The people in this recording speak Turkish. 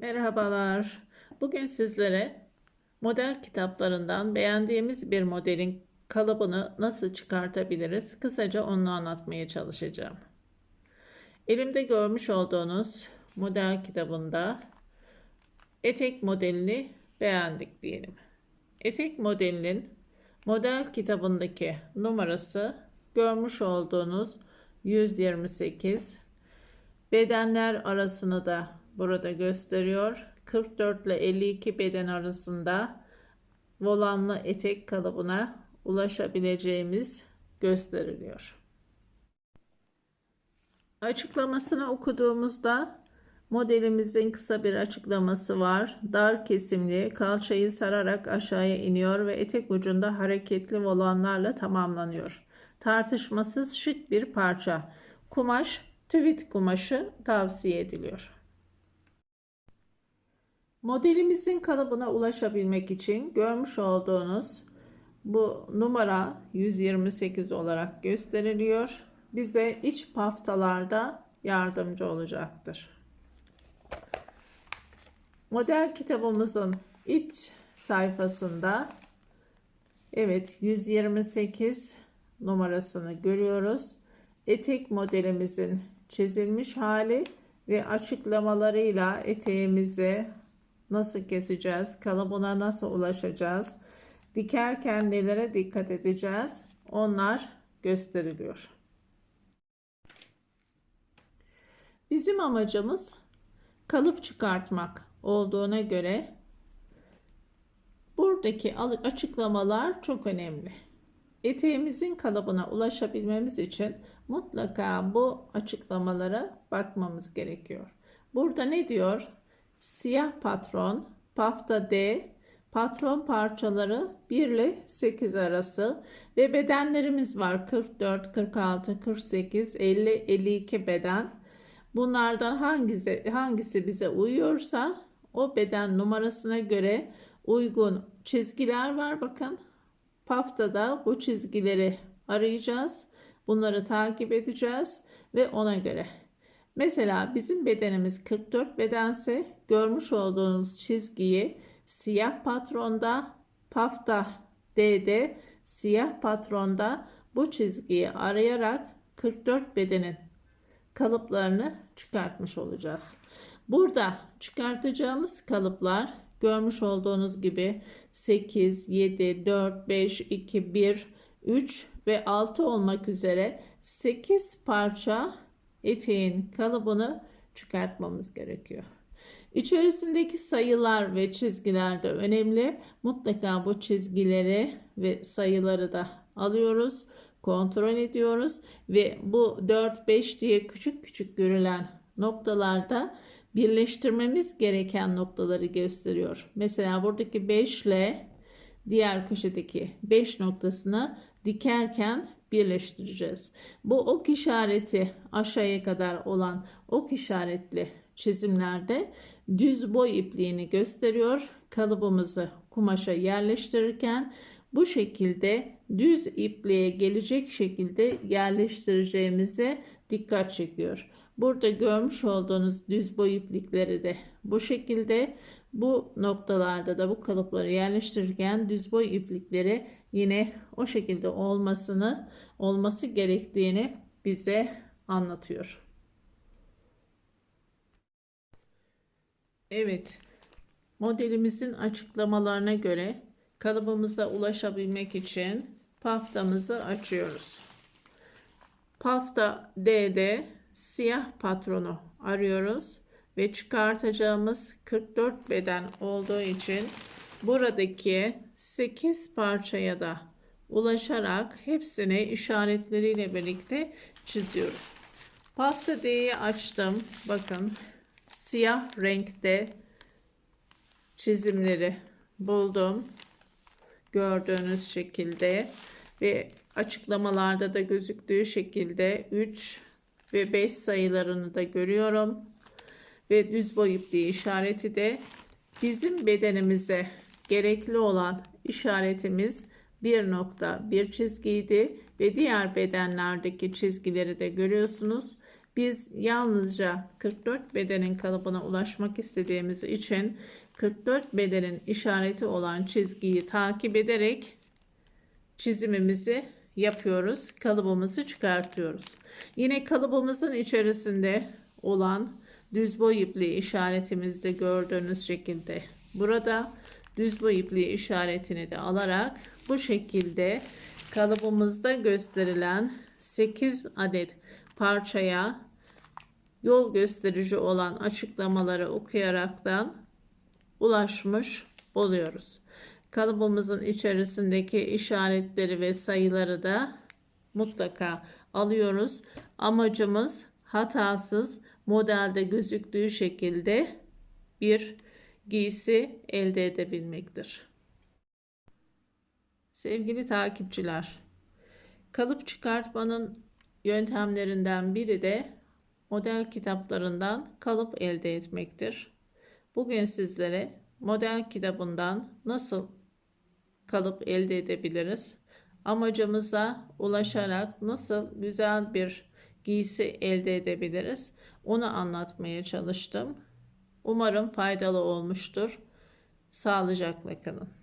Merhabalar. Bugün sizlere model kitaplarından beğendiğimiz bir modelin kalıbını nasıl çıkartabiliriz? Kısaca onu anlatmaya çalışacağım. Elimde görmüş olduğunuz model kitabında etek modelini beğendik diyelim. Etek modelinin model kitabındaki numarası görmüş olduğunuz 128. Bedenler arasını da burada gösteriyor. 44 ile 52 beden arasında volanlı etek kalıbına ulaşabileceğimiz gösteriliyor. Açıklamasını okuduğumuzda modelimizin kısa bir açıklaması var. Dar kesimli, kalçayı sararak aşağıya iniyor ve etek ucunda hareketli volanlarla tamamlanıyor. Tartışmasız şık bir parça. Kumaş, tüvit kumaşı tavsiye ediliyor. Modelimizin kalıbına ulaşabilmek için görmüş olduğunuz bu numara 128 olarak gösteriliyor. Bize iç paftalarda yardımcı olacaktır. Model kitabımızın iç sayfasında evet 128 numarasını görüyoruz. Etek modelimizin çizilmiş hali ve açıklamalarıyla eteğimizi nasıl keseceğiz, kalıbına nasıl ulaşacağız, dikerken nelere dikkat edeceğiz onlar gösteriliyor. Bizim amacımız kalıp çıkartmak olduğuna göre buradaki açıklamalar çok önemli. Eteğimizin kalıbına ulaşabilmemiz için mutlaka bu açıklamalara bakmamız gerekiyor. Burada ne diyor? Siyah patron, pafta D, patron parçaları 1 ile 8 arası ve bedenlerimiz var. 44, 46, 48, 50, 52 beden. Bunlardan hangisi, hangisi bize uyuyorsa o beden numarasına göre uygun çizgiler var. Bakın paftada bu çizgileri arayacağız. Bunları takip edeceğiz ve ona göre. Mesela bizim bedenimiz 44 bedense görmüş olduğunuz çizgiyi siyah patronda, pafta D'de siyah patronda bu çizgiyi arayarak 44 bedenin kalıplarını çıkartmış olacağız. Burada çıkartacağımız kalıplar görmüş olduğunuz gibi 8, 7, 4, 5, 2, 1, 3 ve 6 olmak üzere 8 parça eteğin kalıbını çıkartmamız gerekiyor. İçerisindeki sayılar ve çizgiler de önemli. Mutlaka bu çizgileri ve sayıları da alıyoruz, kontrol ediyoruz ve bu 4 5 diye küçük küçük görülen noktalarda birleştirmemiz gereken noktaları gösteriyor. Mesela buradaki 5 ile diğer köşedeki 5 noktasını dikerken birleştireceğiz. Bu ok işareti aşağıya kadar olan ok işaretli çizimlerde düz boy ipliğini gösteriyor. Kalıbımızı kumaşa yerleştirirken bu şekilde düz ipliğe gelecek şekilde yerleştireceğimize dikkat çekiyor. Burada görmüş olduğunuz düz boy iplikleri de bu şekilde bu noktalarda da bu kalıpları yerleştirirken düz boy iplikleri yine o şekilde olmasını olması gerektiğini bize anlatıyor. Evet. Modelimizin açıklamalarına göre kalıbımıza ulaşabilmek için paftamızı açıyoruz. Pafta D'de siyah patronu arıyoruz ve çıkartacağımız 44 beden olduğu için buradaki 8 parçaya da ulaşarak hepsini işaretleriyle birlikte çiziyoruz. Pafta D'yi açtım. Bakın siyah renkte çizimleri buldum. Gördüğünüz şekilde ve açıklamalarda da gözüktüğü şekilde 3 ve 5 sayılarını da görüyorum. Ve düz boy ipliği işareti de bizim bedenimize gerekli olan işaretimiz bir nokta bir çizgiydi ve diğer bedenlerdeki çizgileri de görüyorsunuz. Biz yalnızca 44 bedenin kalıbına ulaşmak istediğimiz için 44 bedenin işareti olan çizgiyi takip ederek çizimimizi yapıyoruz. Kalıbımızı çıkartıyoruz. Yine kalıbımızın içerisinde olan düz boy ipliği işaretimizde gördüğünüz şekilde burada düz boy ipliği işaretini de alarak bu şekilde kalıbımızda gösterilen 8 adet parçaya yol gösterici olan açıklamaları okuyaraktan ulaşmış oluyoruz. Kalıbımızın içerisindeki işaretleri ve sayıları da mutlaka alıyoruz. Amacımız hatasız modelde gözüktüğü şekilde bir giysi elde edebilmektir. Sevgili takipçiler, kalıp çıkartmanın yöntemlerinden biri de model kitaplarından kalıp elde etmektir. Bugün sizlere model kitabından nasıl kalıp elde edebiliriz? Amacımıza ulaşarak nasıl güzel bir giysi elde edebiliriz? Onu anlatmaya çalıştım. Umarım faydalı olmuştur. Sağlıcakla kalın.